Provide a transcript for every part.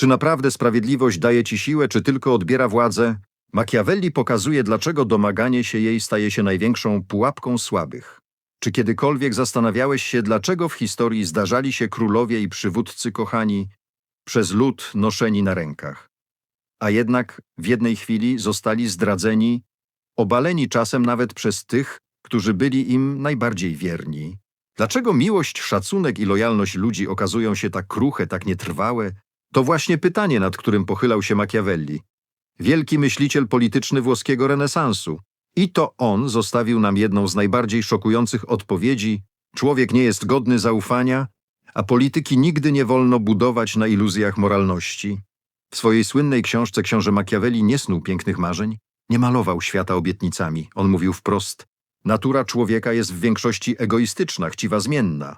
Czy naprawdę sprawiedliwość daje ci siłę, czy tylko odbiera władzę? Machiavelli pokazuje, dlaczego domaganie się jej staje się największą pułapką słabych. Czy kiedykolwiek zastanawiałeś się, dlaczego w historii zdarzali się królowie i przywódcy kochani przez lud noszeni na rękach? A jednak w jednej chwili zostali zdradzeni, obaleni czasem nawet przez tych, którzy byli im najbardziej wierni. Dlaczego miłość, szacunek i lojalność ludzi okazują się tak kruche, tak nietrwałe? To właśnie pytanie, nad którym pochylał się Machiavelli. Wielki myśliciel polityczny włoskiego renesansu. I to on zostawił nam jedną z najbardziej szokujących odpowiedzi: człowiek nie jest godny zaufania, a polityki nigdy nie wolno budować na iluzjach moralności. W swojej słynnej książce książę Machiavelli nie snuł pięknych marzeń, nie malował świata obietnicami. On mówił wprost: Natura człowieka jest w większości egoistyczna, chciwa zmienna.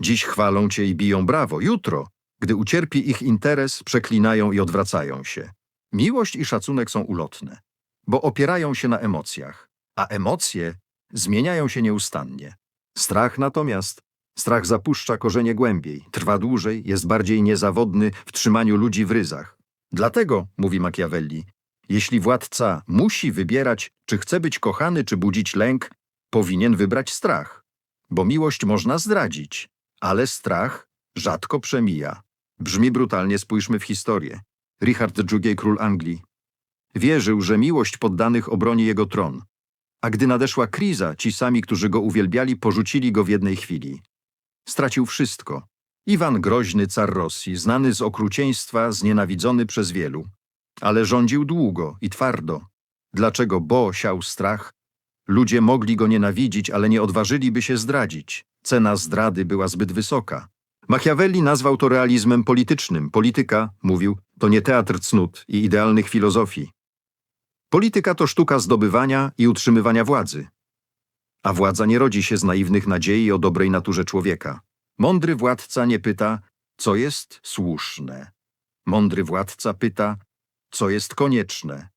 Dziś chwalą cię i biją brawo, jutro, gdy ucierpi ich interes, przeklinają i odwracają się. Miłość i szacunek są ulotne, bo opierają się na emocjach, a emocje zmieniają się nieustannie. Strach natomiast, strach zapuszcza korzenie głębiej, trwa dłużej, jest bardziej niezawodny w trzymaniu ludzi w ryzach. Dlatego, mówi Machiavelli, jeśli władca musi wybierać, czy chce być kochany, czy budzić lęk, powinien wybrać strach. Bo miłość można zdradzić, ale strach rzadko przemija. Brzmi brutalnie, spójrzmy w historię. Richard II, król Anglii. Wierzył, że miłość poddanych obroni jego tron. A gdy nadeszła kriza, ci sami, którzy go uwielbiali, porzucili go w jednej chwili. Stracił wszystko. Iwan Groźny, car Rosji, znany z okrucieństwa, znienawidzony przez wielu. Ale rządził długo i twardo. Dlaczego? Bo siał strach. Ludzie mogli go nienawidzić, ale nie odważyliby się zdradzić. Cena zdrady była zbyt wysoka. Machiavelli nazwał to realizmem politycznym. Polityka, mówił, to nie teatr cnót i idealnych filozofii. Polityka to sztuka zdobywania i utrzymywania władzy. A władza nie rodzi się z naiwnych nadziei o dobrej naturze człowieka. Mądry władca nie pyta, co jest słuszne. Mądry władca pyta, co jest konieczne.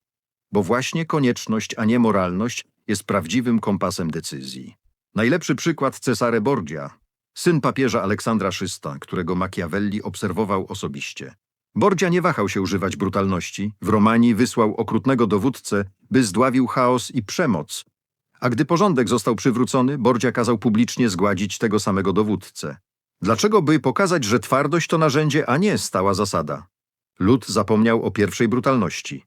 Bo właśnie konieczność, a nie moralność jest prawdziwym kompasem decyzji. Najlepszy przykład Cesare Borgia, syn papieża Aleksandra VI, którego Machiavelli obserwował osobiście. Borgia nie wahał się używać brutalności. W Romanii wysłał okrutnego dowódcę, by zdławił chaos i przemoc. A gdy porządek został przywrócony, Borgia kazał publicznie zgładzić tego samego dowódcę. Dlaczego? By pokazać, że twardość to narzędzie, a nie stała zasada. Lud zapomniał o pierwszej brutalności.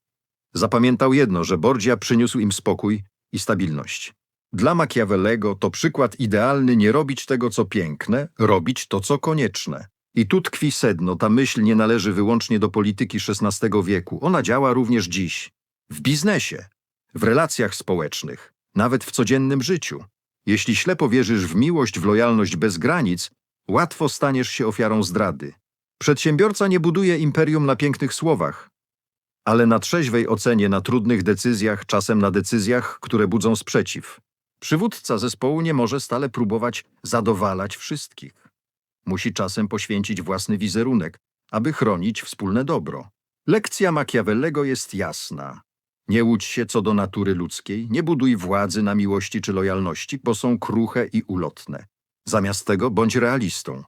Zapamiętał jedno, że Borgia przyniósł im spokój i stabilność. Dla Machiavellego to przykład idealny nie robić tego, co piękne, robić to, co konieczne. I tu tkwi sedno, ta myśl nie należy wyłącznie do polityki XVI wieku. Ona działa również dziś. W biznesie, w relacjach społecznych, nawet w codziennym życiu. Jeśli ślepo wierzysz w miłość, w lojalność bez granic, łatwo staniesz się ofiarą zdrady. Przedsiębiorca nie buduje imperium na pięknych słowach, ale na trzeźwej ocenie, na trudnych decyzjach, czasem na decyzjach, które budzą sprzeciw. Przywódca zespołu nie może stale próbować zadowalać wszystkich. Musi czasem poświęcić własny wizerunek, aby chronić wspólne dobro. Lekcja Machiavellego jest jasna. Nie łudź się co do natury ludzkiej, nie buduj władzy na miłości czy lojalności, bo są kruche i ulotne. Zamiast tego bądź realistą.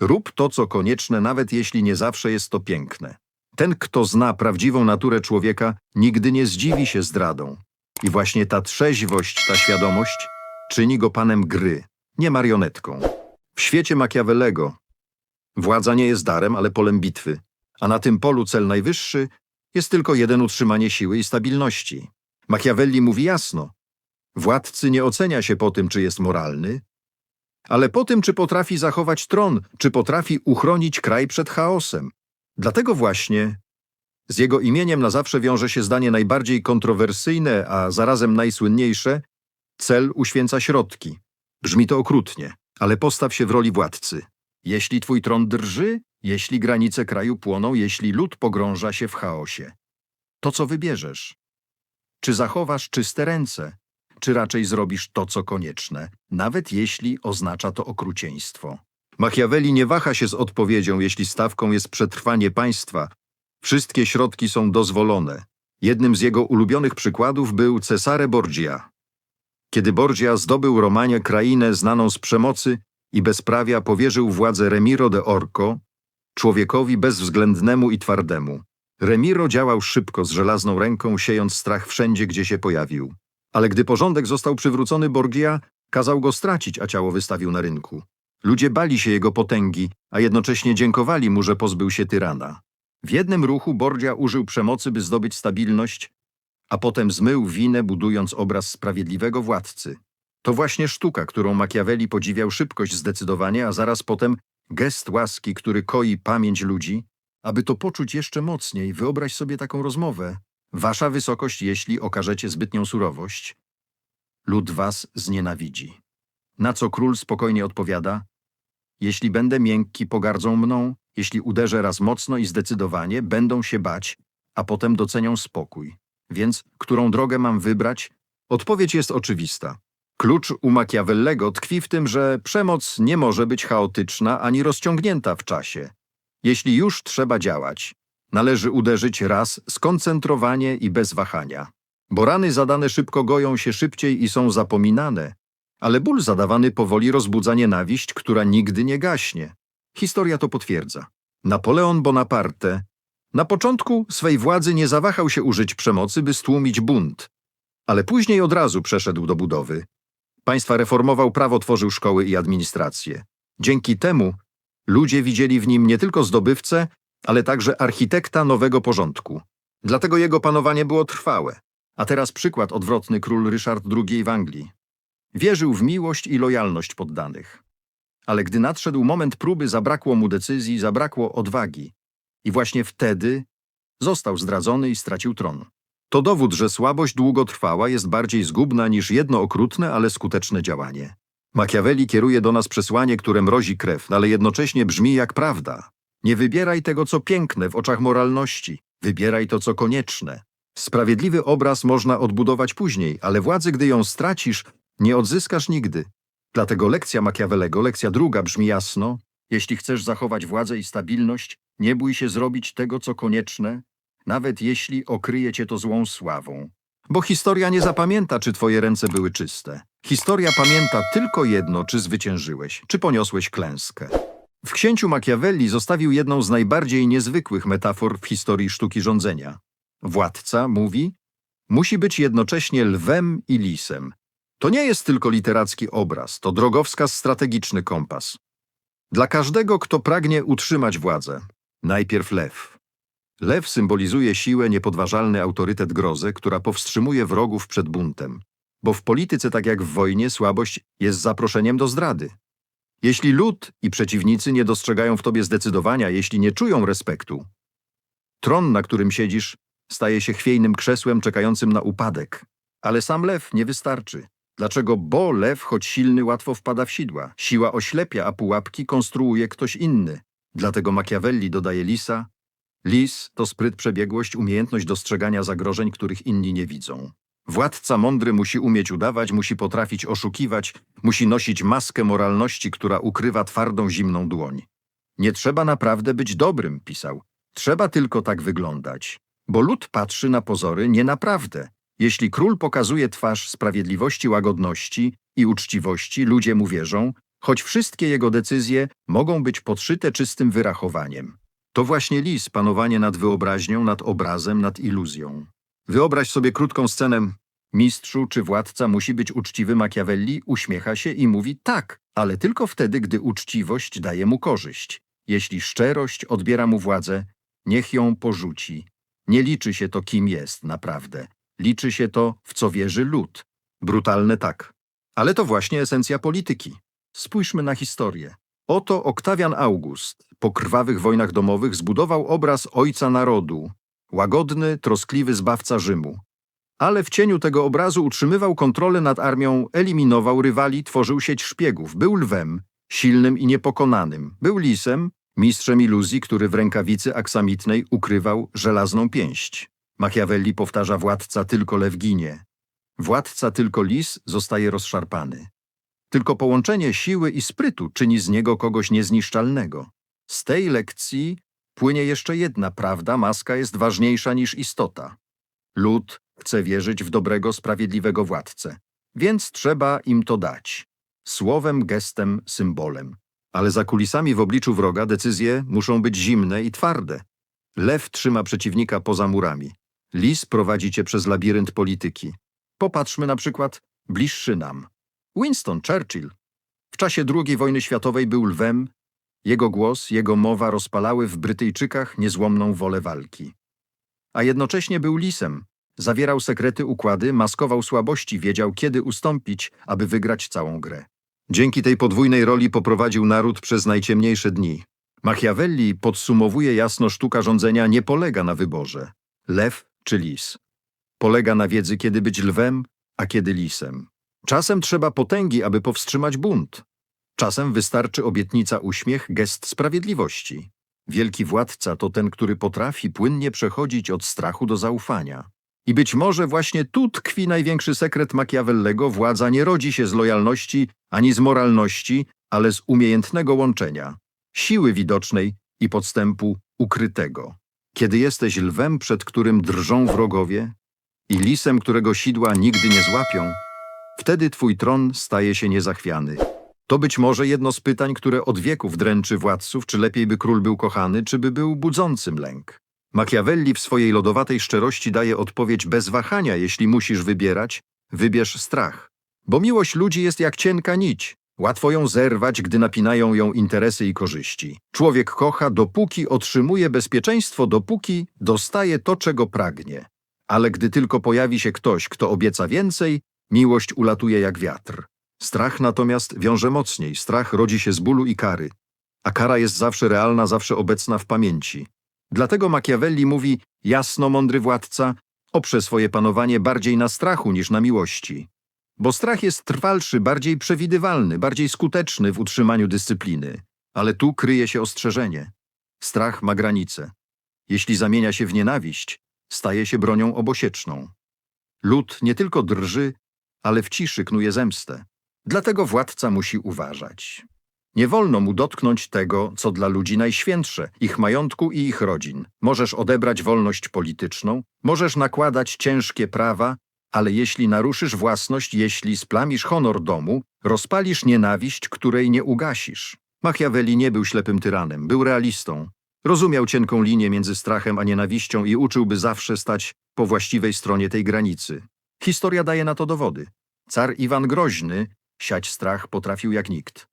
Rób to, co konieczne, nawet jeśli nie zawsze jest to piękne. Ten, kto zna prawdziwą naturę człowieka, nigdy nie zdziwi się zdradą. I właśnie ta trzeźwość, ta świadomość czyni go panem gry, nie marionetką. W świecie Machiavellego władza nie jest darem, ale polem bitwy, a na tym polu cel najwyższy jest tylko jeden utrzymanie siły i stabilności. Machiavelli mówi jasno, władcy nie ocenia się po tym, czy jest moralny, ale po tym, czy potrafi zachować tron, czy potrafi uchronić kraj przed chaosem. Dlatego właśnie z jego imieniem na zawsze wiąże się zdanie najbardziej kontrowersyjne, a zarazem najsłynniejsze: cel uświęca środki. Brzmi to okrutnie, ale postaw się w roli władcy. Jeśli twój tron drży, jeśli granice kraju płoną, jeśli lud pogrąża się w chaosie, to co wybierzesz? Czy zachowasz czyste ręce, czy raczej zrobisz to, co konieczne, nawet jeśli oznacza to okrucieństwo? Machiavelli nie waha się z odpowiedzią, jeśli stawką jest przetrwanie państwa. Wszystkie środki są dozwolone. Jednym z jego ulubionych przykładów był Cesare Borgia. Kiedy Borgia zdobył Romanię krainę znaną z przemocy i bezprawia, powierzył władzę Remiro de Orco, człowiekowi bezwzględnemu i twardemu. Remiro działał szybko, z żelazną ręką, siejąc strach wszędzie, gdzie się pojawił. Ale gdy porządek został przywrócony, Borgia kazał go stracić, a ciało wystawił na rynku. Ludzie bali się jego potęgi, a jednocześnie dziękowali mu, że pozbył się tyrana. W jednym ruchu Borgia użył przemocy, by zdobyć stabilność, a potem zmył winę, budując obraz sprawiedliwego władcy. To właśnie sztuka, którą Machiavelli podziwiał szybkość zdecydowanie, a zaraz potem gest łaski, który koi pamięć ludzi. Aby to poczuć jeszcze mocniej, wyobraź sobie taką rozmowę. Wasza wysokość, jeśli okażecie zbytnią surowość, lud was znienawidzi. Na co król spokojnie odpowiada: Jeśli będę miękki, pogardzą mną, jeśli uderzę raz mocno i zdecydowanie, będą się bać, a potem docenią spokój. Więc którą drogę mam wybrać? Odpowiedź jest oczywista. Klucz u Machiavellego tkwi w tym, że przemoc nie może być chaotyczna ani rozciągnięta w czasie. Jeśli już trzeba działać, należy uderzyć raz skoncentrowanie i bez wahania. Bo rany zadane szybko goją się szybciej i są zapominane, ale ból zadawany powoli rozbudza nienawiść, która nigdy nie gaśnie. Historia to potwierdza. Napoleon Bonaparte na początku swej władzy nie zawahał się użyć przemocy, by stłumić bunt, ale później od razu przeszedł do budowy. Państwa reformował prawo, tworzył szkoły i administrację. Dzięki temu ludzie widzieli w nim nie tylko zdobywcę, ale także architekta nowego porządku. Dlatego jego panowanie było trwałe. A teraz przykład odwrotny król Ryszard II w Anglii. Wierzył w miłość i lojalność poddanych. Ale gdy nadszedł moment próby, zabrakło mu decyzji, zabrakło odwagi. I właśnie wtedy został zdradzony i stracił tron. To dowód, że słabość długotrwała jest bardziej zgubna niż jedno okrutne, ale skuteczne działanie. Machiavelli kieruje do nas przesłanie, które mrozi krew, ale jednocześnie brzmi jak prawda. Nie wybieraj tego, co piękne w oczach moralności. Wybieraj to, co konieczne. Sprawiedliwy obraz można odbudować później, ale władzy, gdy ją stracisz, nie odzyskasz nigdy. Dlatego lekcja Machiavellego, lekcja druga brzmi jasno. Jeśli chcesz zachować władzę i stabilność, nie bój się zrobić tego, co konieczne, nawet jeśli okryje cię to złą sławą. Bo historia nie zapamięta, czy twoje ręce były czyste. Historia pamięta tylko jedno, czy zwyciężyłeś, czy poniosłeś klęskę. W księciu Machiavelli zostawił jedną z najbardziej niezwykłych metafor w historii sztuki rządzenia. Władca, mówi, musi być jednocześnie lwem i lisem. To nie jest tylko literacki obraz, to drogowskaz strategiczny kompas. Dla każdego, kto pragnie utrzymać władzę, najpierw lew. Lew symbolizuje siłę, niepodważalny autorytet grozę, która powstrzymuje wrogów przed buntem. Bo w polityce, tak jak w wojnie, słabość jest zaproszeniem do zdrady. Jeśli lud i przeciwnicy nie dostrzegają w tobie zdecydowania, jeśli nie czują respektu, tron, na którym siedzisz, staje się chwiejnym krzesłem czekającym na upadek. Ale sam lew nie wystarczy. Dlaczego? Bo lew, choć silny, łatwo wpada w sidła. Siła oślepia, a pułapki konstruuje ktoś inny. Dlatego Machiavelli dodaje lisa. Lis to spryt, przebiegłość, umiejętność dostrzegania zagrożeń, których inni nie widzą. Władca mądry musi umieć udawać, musi potrafić oszukiwać, musi nosić maskę moralności, która ukrywa twardą, zimną dłoń. Nie trzeba naprawdę być dobrym, pisał. Trzeba tylko tak wyglądać. Bo lud patrzy na pozory nie naprawdę. Jeśli król pokazuje twarz sprawiedliwości, łagodności i uczciwości, ludzie mu wierzą, choć wszystkie jego decyzje mogą być podszyte czystym wyrachowaniem. To właśnie lis, panowanie nad wyobraźnią, nad obrazem, nad iluzją. Wyobraź sobie krótką scenę. Mistrzu czy władca musi być uczciwy Machiavelli, uśmiecha się i mówi tak, ale tylko wtedy, gdy uczciwość daje mu korzyść. Jeśli szczerość odbiera mu władzę, niech ją porzuci. Nie liczy się to, kim jest naprawdę. Liczy się to, w co wierzy lud. Brutalne tak. Ale to właśnie esencja polityki. Spójrzmy na historię. Oto Oktawian August po krwawych wojnach domowych zbudował obraz ojca narodu, łagodny, troskliwy zbawca Rzymu. Ale w cieniu tego obrazu utrzymywał kontrolę nad armią, eliminował rywali, tworzył sieć szpiegów, był lwem, silnym i niepokonanym, był lisem, mistrzem iluzji, który w rękawicy aksamitnej ukrywał żelazną pięść. Machiavelli powtarza władca tylko lew ginie. Władca tylko lis zostaje rozszarpany. Tylko połączenie siły i sprytu czyni z niego kogoś niezniszczalnego. Z tej lekcji płynie jeszcze jedna prawda, maska jest ważniejsza niż istota. Lud chce wierzyć w dobrego, sprawiedliwego władcę, więc trzeba im to dać. Słowem, gestem, symbolem. Ale za kulisami w obliczu wroga decyzje muszą być zimne i twarde. Lew trzyma przeciwnika poza murami. Lis prowadzi cię przez labirynt polityki. Popatrzmy na przykład bliższy nam. Winston Churchill w czasie II wojny światowej był lwem. Jego głos, jego mowa rozpalały w Brytyjczykach niezłomną wolę walki. A jednocześnie był lisem. Zawierał sekrety układy, maskował słabości, wiedział kiedy ustąpić, aby wygrać całą grę. Dzięki tej podwójnej roli poprowadził naród przez najciemniejsze dni. Machiavelli podsumowuje jasno sztuka rządzenia nie polega na wyborze. Lew czy lis. Polega na wiedzy, kiedy być lwem, a kiedy lisem. Czasem trzeba potęgi, aby powstrzymać bunt. Czasem wystarczy obietnica uśmiech, gest sprawiedliwości. Wielki władca to ten, który potrafi płynnie przechodzić od strachu do zaufania. I być może właśnie tu tkwi największy sekret Machiavellego. Władza nie rodzi się z lojalności ani z moralności, ale z umiejętnego łączenia. Siły widocznej i podstępu ukrytego. Kiedy jesteś lwem, przed którym drżą wrogowie i lisem, którego sidła nigdy nie złapią, wtedy twój tron staje się niezachwiany. To być może jedno z pytań, które od wieków dręczy władców, czy lepiej by król był kochany, czy by był budzącym lęk. Machiavelli w swojej lodowatej szczerości daje odpowiedź bez wahania, jeśli musisz wybierać, wybierz strach. Bo miłość ludzi jest jak cienka nić. Łatwo ją zerwać, gdy napinają ją interesy i korzyści. Człowiek kocha, dopóki otrzymuje bezpieczeństwo, dopóki dostaje to, czego pragnie. Ale gdy tylko pojawi się ktoś, kto obieca więcej, miłość ulatuje jak wiatr. Strach natomiast wiąże mocniej. Strach rodzi się z bólu i kary. A kara jest zawsze realna, zawsze obecna w pamięci. Dlatego Machiavelli mówi, jasno mądry władca, oprze swoje panowanie bardziej na strachu niż na miłości. Bo strach jest trwalszy, bardziej przewidywalny, bardziej skuteczny w utrzymaniu dyscypliny. Ale tu kryje się ostrzeżenie. Strach ma granice. Jeśli zamienia się w nienawiść, staje się bronią obosieczną. Lud nie tylko drży, ale w ciszy knuje zemstę. Dlatego władca musi uważać. Nie wolno mu dotknąć tego, co dla ludzi najświętsze, ich majątku i ich rodzin. Możesz odebrać wolność polityczną, możesz nakładać ciężkie prawa, ale jeśli naruszysz własność, jeśli splamisz honor domu, rozpalisz nienawiść, której nie ugasisz. Machiavelli nie był ślepym tyranem, był realistą. Rozumiał cienką linię między strachem a nienawiścią i uczyłby zawsze stać po właściwej stronie tej granicy. Historia daje na to dowody. Car Iwan Groźny siać strach potrafił jak nikt.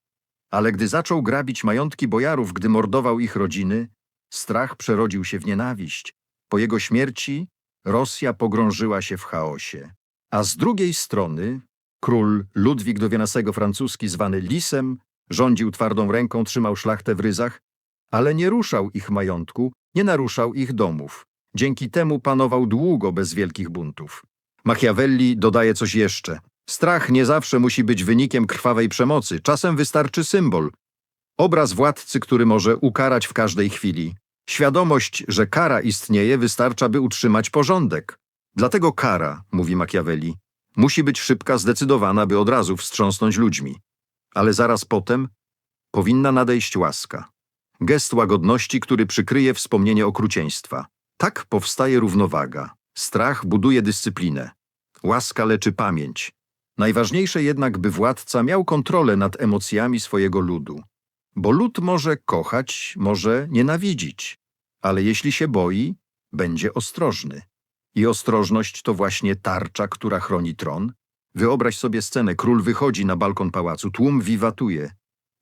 Ale gdy zaczął grabić majątki bojarów, gdy mordował ich rodziny, strach przerodził się w nienawiść. Po jego śmierci Rosja pogrążyła się w chaosie. A z drugiej strony król Ludwik Dowienasego francuski, zwany Lisem, rządził twardą ręką, trzymał szlachtę w ryzach, ale nie ruszał ich majątku, nie naruszał ich domów. Dzięki temu panował długo bez wielkich buntów. Machiavelli dodaje coś jeszcze. Strach nie zawsze musi być wynikiem krwawej przemocy, czasem wystarczy symbol. Obraz władcy, który może ukarać w każdej chwili. Świadomość, że kara istnieje, wystarcza, by utrzymać porządek. Dlatego kara, mówi Machiavelli, musi być szybka, zdecydowana, by od razu wstrząsnąć ludźmi. Ale zaraz potem powinna nadejść łaska. Gest łagodności, który przykryje wspomnienie okrucieństwa. Tak powstaje równowaga. Strach buduje dyscyplinę. Łaska leczy pamięć. Najważniejsze jednak, by władca miał kontrolę nad emocjami swojego ludu. Bo lud może kochać, może nienawidzić, ale jeśli się boi, będzie ostrożny. I ostrożność to właśnie tarcza, która chroni tron. Wyobraź sobie scenę, król wychodzi na balkon pałacu, tłum wiwatuje.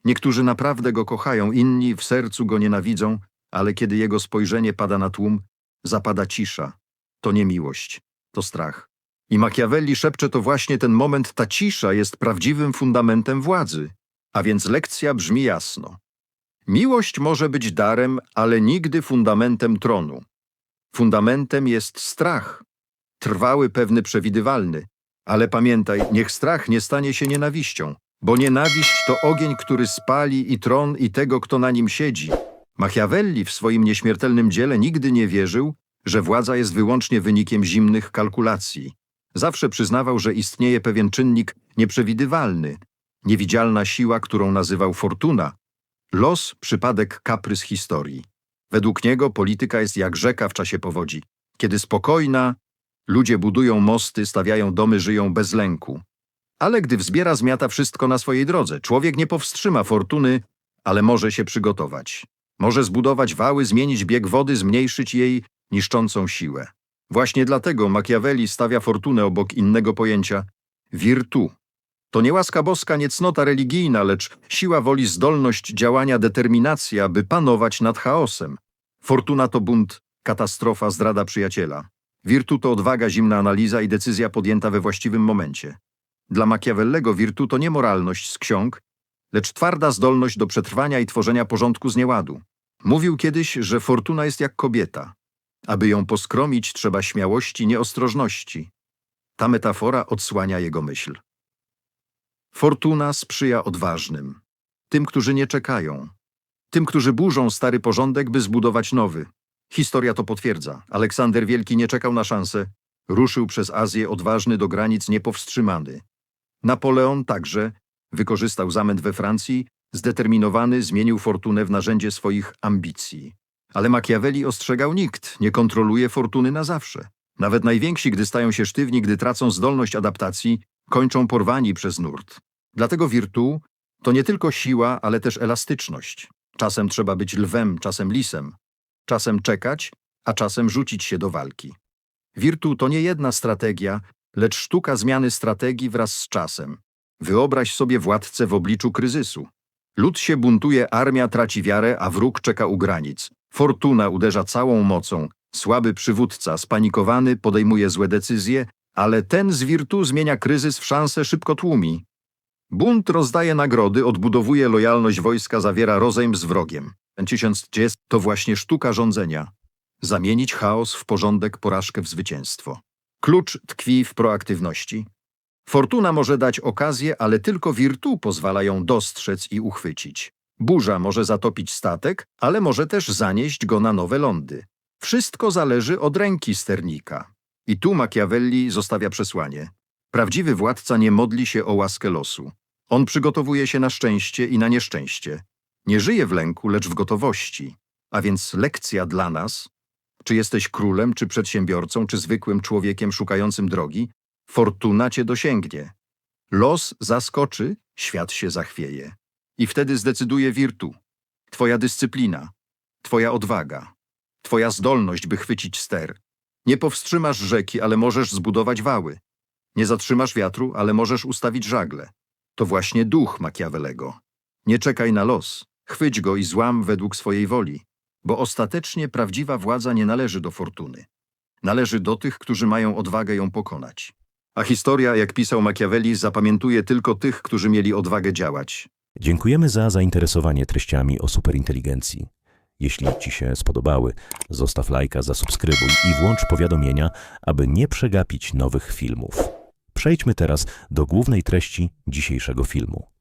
Niektórzy naprawdę go kochają, inni w sercu go nienawidzą, ale kiedy jego spojrzenie pada na tłum, zapada cisza. To nie miłość, to strach. I Machiavelli szepcze to właśnie ten moment, ta cisza jest prawdziwym fundamentem władzy. A więc lekcja brzmi jasno. Miłość może być darem, ale nigdy fundamentem tronu. Fundamentem jest strach. Trwały, pewny, przewidywalny. Ale pamiętaj, niech strach nie stanie się nienawiścią, bo nienawiść to ogień, który spali i tron i tego, kto na nim siedzi. Machiavelli w swoim nieśmiertelnym dziele nigdy nie wierzył, że władza jest wyłącznie wynikiem zimnych kalkulacji. Zawsze przyznawał, że istnieje pewien czynnik nieprzewidywalny, niewidzialna siła, którą nazywał fortuna. Los, przypadek, kaprys historii. Według niego polityka jest jak rzeka w czasie powodzi. Kiedy spokojna, ludzie budują mosty, stawiają domy, żyją bez lęku. Ale gdy wzbiera zmiata wszystko na swojej drodze, człowiek nie powstrzyma fortuny, ale może się przygotować. Może zbudować wały, zmienić bieg wody, zmniejszyć jej niszczącą siłę. Właśnie dlatego Machiavelli stawia fortunę obok innego pojęcia virtu. To nie łaska boska, nie cnota religijna, lecz siła woli, zdolność działania, determinacja, by panować nad chaosem. Fortuna to bunt, katastrofa, zdrada przyjaciela. Virtu to odwaga, zimna analiza i decyzja podjęta we właściwym momencie. Dla Machiavellego virtu to nie moralność z ksiąg, lecz twarda zdolność do przetrwania i tworzenia porządku z nieładu. Mówił kiedyś, że fortuna jest jak kobieta. Aby ją poskromić, trzeba śmiałości, nieostrożności. Ta metafora odsłania jego myśl. Fortuna sprzyja odważnym, tym, którzy nie czekają, tym, którzy burzą stary porządek, by zbudować nowy. Historia to potwierdza. Aleksander Wielki nie czekał na szansę. Ruszył przez Azję odważny do granic niepowstrzymany. Napoleon także wykorzystał zamęt we Francji, zdeterminowany zmienił fortunę w narzędzie swoich ambicji. Ale Machiavelli ostrzegał nikt, nie kontroluje fortuny na zawsze. Nawet najwięksi, gdy stają się sztywni, gdy tracą zdolność adaptacji, kończą porwani przez nurt. Dlatego virtu to nie tylko siła, ale też elastyczność. Czasem trzeba być lwem, czasem lisem. Czasem czekać, a czasem rzucić się do walki. Virtu to nie jedna strategia, lecz sztuka zmiany strategii wraz z czasem. Wyobraź sobie władcę w obliczu kryzysu. Lud się buntuje, armia traci wiarę, a wróg czeka u granic. Fortuna uderza całą mocą. Słaby przywódca, spanikowany, podejmuje złe decyzje, ale ten z wirtu zmienia kryzys w szansę, szybko tłumi. Bunt rozdaje nagrody, odbudowuje lojalność wojska, zawiera rozejm z wrogiem. Ten tysiąc jest to właśnie sztuka rządzenia. Zamienić chaos w porządek, porażkę w zwycięstwo. Klucz tkwi w proaktywności. Fortuna może dać okazję, ale tylko wirtu pozwala ją dostrzec i uchwycić. Burza może zatopić statek, ale może też zanieść go na nowe lądy. Wszystko zależy od ręki sternika. I tu Machiavelli zostawia przesłanie. Prawdziwy władca nie modli się o łaskę losu. On przygotowuje się na szczęście i na nieszczęście. Nie żyje w lęku, lecz w gotowości. A więc lekcja dla nas, czy jesteś królem, czy przedsiębiorcą, czy zwykłym człowiekiem szukającym drogi, fortuna cię dosięgnie. Los zaskoczy, świat się zachwieje. I wtedy zdecyduje wirtu. Twoja dyscyplina, twoja odwaga, twoja zdolność, by chwycić ster. Nie powstrzymasz rzeki, ale możesz zbudować wały. Nie zatrzymasz wiatru, ale możesz ustawić żagle. To właśnie duch Machiavellego. Nie czekaj na los, chwyć go i złam według swojej woli, bo ostatecznie prawdziwa władza nie należy do fortuny. Należy do tych, którzy mają odwagę ją pokonać. A historia, jak pisał Machiavelli, zapamiętuje tylko tych, którzy mieli odwagę działać. Dziękujemy za zainteresowanie treściami o superinteligencji. Jeśli Ci się spodobały, zostaw lajka, zasubskrybuj i włącz powiadomienia, aby nie przegapić nowych filmów. Przejdźmy teraz do głównej treści dzisiejszego filmu.